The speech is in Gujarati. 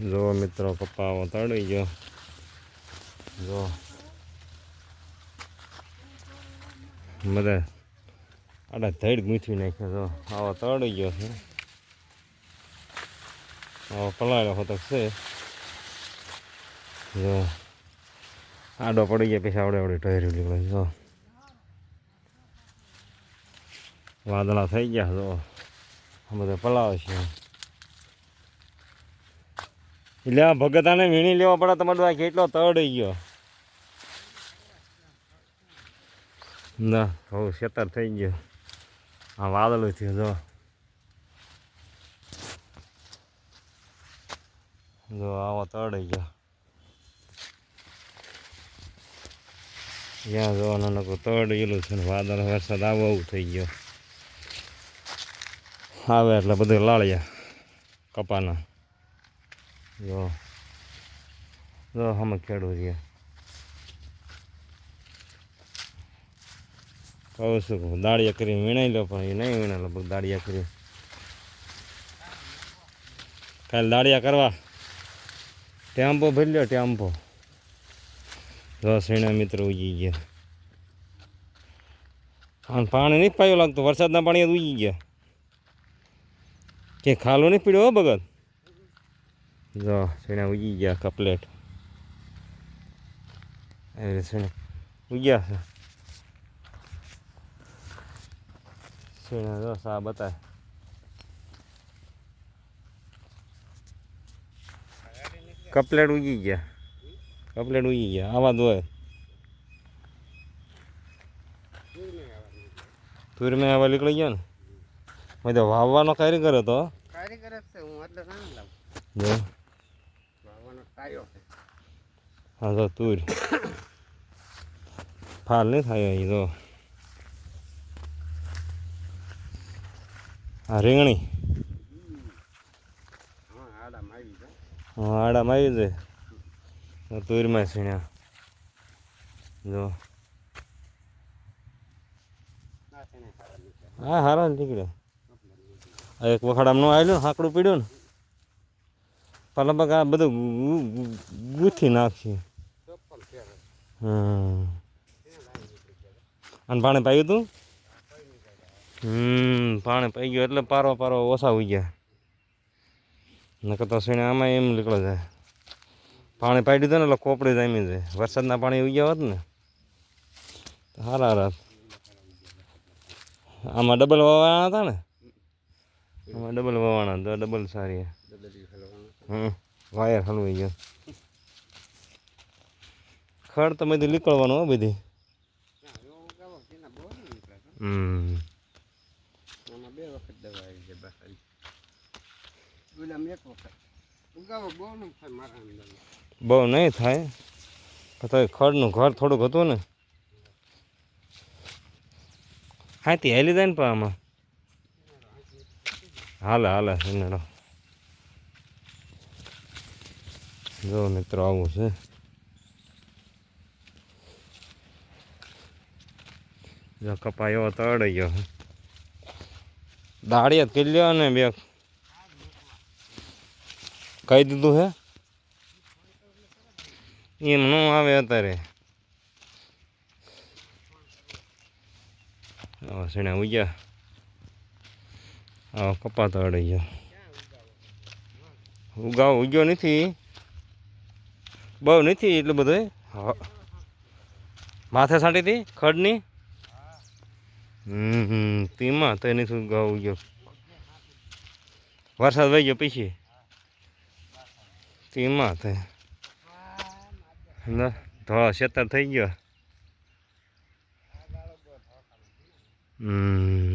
જો મિત્રો કપાવો તળી ગયો. જો. બધા આડા ધડ ગૂંથી નાખ્યો, જો. આવો તળી ગયો છે. આવો પલાળ્યો હોતો છે. જો. આડો પડી ગયા, પછી આવડે આવડે ઢેરી નીકળે, જો. વાદળા થઈ ગયા, જો. બધા પલાવે છે. એટલે આ ભગતાને વીણી લેવા પડે, તમારો આ કેટલો તળી ગયો. ના બહુ શેતર થઈ ગયો. આ વાદળું થયું, જો. જો, આવો તળી ગયો. જ્યાં જોવાનું નકરું તળેલું છે ને, વાદળ વરસાદ આવો, આવું થઈ ગયો. આવે એટલે બધું લાળ્યા કપાના. જો જો અમે ખેડૂત રહ્યા કહું છું દાળિયા કરી વીણાઈ લો પણ એ નહીં વીણા લગભગ દાળિયા કરી. કાલે દાળિયા કરવા. ટેમ્પો ભરી લ્યો, ટેમ્પો. રસીણા મિત્રો ઉગી ગયા. અને પાણી નહીં પાયો લાગતો, વરસાદના પાણી ઉગી ગયા. કે ખાલો નહીં પીડ્યો હો ભગત? જો સીણા ઉગી ગયા કપલેટ રીતે સીણા ઉગ્યા છે સીણા જો સા બતાય કપલેટ ઉગી ગયા કપલેટ ઉગી ગયા આવા દોય તુર મેં આવા નીકળી ગયા ને મેં તો વાવવાનો કારીગર હતો કાર્ય કરે છે હું એટલે કામ લાવું જો કાર્યો હા તો તુર ફાલ નહીં થાય અહીં તો આ રીંગણી હા આડામાં આવી છે તુરમાં સીણ્યા જો ના ને હા હારા નીકળ્યો એક વખાડામાં આવેલું હાકડું પીડ્યું ને પાલા પગ આ બધું ગૂંથી નાખ્યું અને પાણી પાયું તું? હમ, પાણી પાઈ ગયું એટલે પારો પારો ઓછા હોઈ ગયા. નકર તો સીણે આમાં એમ નીકળે જાય પાણી પાઈ દીધું ને એટલે કોપડી જામી જાય વરસાદના પાણી ઉગ્યા હોત ને. હારા હારા. આમાં ડબલ વાવાના હતા ને? આમાં ડબલ વાવાણા તો ડબલ સારી હમ વાયર હલવાઈ ગયો ખડ તો બધી નીકળવાનું હો બધી બહુ નહીં તો. થાય તોય ખડનું ઘર થોડુંક હતું ને હા તે હેલી જાય ને પણ આમાં હાલે હાલે સિંગડો જો મિત્રો, આવું છે. જો કપાયો તળાઈ ગયો. દાળિયા કરી લ્યો ને બે. કહી દીધું હે? એમ ન આવે અત્યારે. સીણા ઉગ્યા આવો કપાત અડી ગયો ઉગાવ, ઉગ્યો નથી. બહુ નથી એટલું બધું, હા. માથે સાંટી હતી ખડની? હમ તેમાં તો નથી ઉગાવ ઉગ્યો. વરસાદ વહી ગયો પછી. તેમાં તે. ધોળા શેતર થઈ ગયો. હમ.